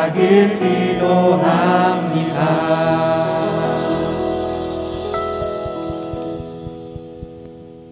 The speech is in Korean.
자극 기도합니다.